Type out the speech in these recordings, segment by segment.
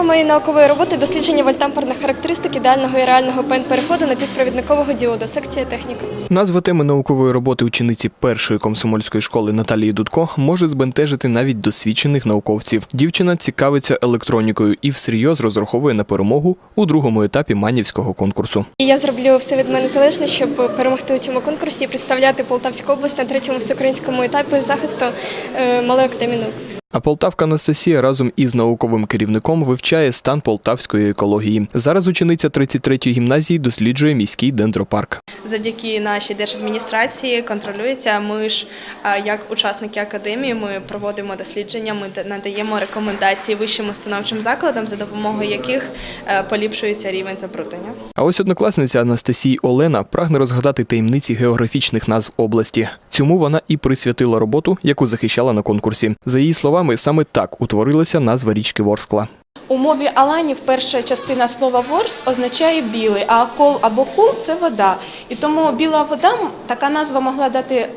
Тема моєї наукової роботи дослідження вольтамперних характеристик ідеального і реального ПН-переходу на підпровідникового діода, секція техніка. Назва теми наукової роботи учениці першої комсомольської школи Наталії Дудко може збентежити навіть досвідчених науковців. Дівчина цікавиться електронікою і всерйоз розраховує на перемогу у другому етапі манівського конкурсу. Я зроблю все від мене залежне, щоб перемогти у цьому конкурсі і представляти Полтавську область на третьому всеукраїнському етапі захисту е, Малої академії наук. А Полтавка Анастасія разом із науковим керівником вивчає стан полтавської екології. Зараз учениця 33-ї гімназії досліджує міський дендропарк. Завдяки нашій держадміністрації контролюється. Ми ж, як учасники академії, ми проводимо дослідження, ми надаємо рекомендації вищим установчим закладам, за допомогою яких е, поліпшується рівень забруднення. А ось однокласниця Анастасії Олена прагне розгадати таємниці географічних назв області. Цьому вона і присвятила роботу, яку захищала на конкурсі. За її словами, саме так утворилася назва річки Ворскла. У мові аланів перша частина слова ворс означає білий, а кол або кул це вода. І тому біла вода така назва могла дати.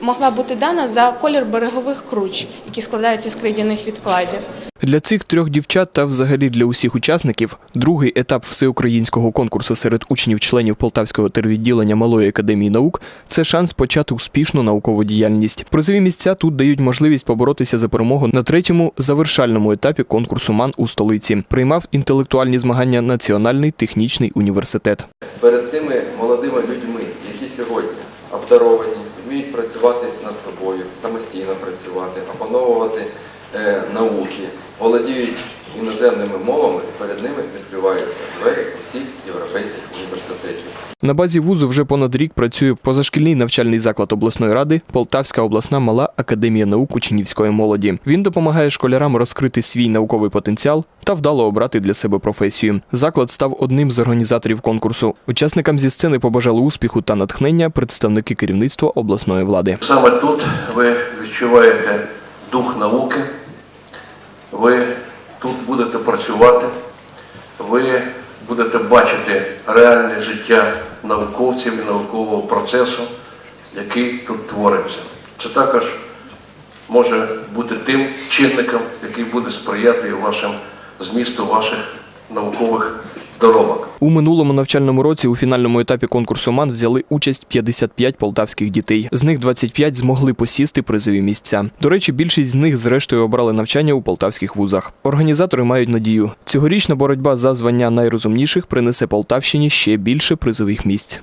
Могла бути дана за колір берегових круч, які складаються з крейдяних відкладів. Для цих трьох дівчат та взагалі для усіх учасників другий етап всеукраїнського конкурсу серед учнів-членів Полтавського тервідділення Малої академії наук це шанс почати успішну наукову діяльність. Призові місця тут дають можливість поборотися за перемогу на третьому завершальному етапі конкурсу МАН у столиці. Приймав інтелектуальні змагання Національний технічний університет. перед тими молодими людьми, які сьогодні обдаровані, вміють працювати над собою, самостійно працювати, опановувати науки, володіють іноземними мовами, перед ними відкриваються двері усіх європейських університетів. На базі вузу вже понад рік працює позашкільний навчальний заклад обласної ради Полтавська обласна мала академія наук учнівської молоді. Він допомагає школярам розкрити свій науковий потенціал та вдало обрати для себе професію. Заклад став одним з організаторів конкурсу. Учасникам зі сцени побажали успіху та натхнення представники керівництва обласної влади. Саме тут ви відчуваєте дух науки, ви тут будете працювати, ви будете бачити реальне життя науковців і наукового процесу, який тут твориться. Це також може бути тим чинником, який буде сприяти вашим змісту ваших наукових доробок. У минулому навчальному році у фінальному етапі конкурсу МАН взяли участь 55 полтавських дітей. З них 25 змогли посісти призові місця. До речі, більшість з них зрештою обрали навчання у полтавських вузах. Організатори мають надію. Цьогорічна боротьба за звання найрозумніших принесе Полтавщині ще більше призових місць.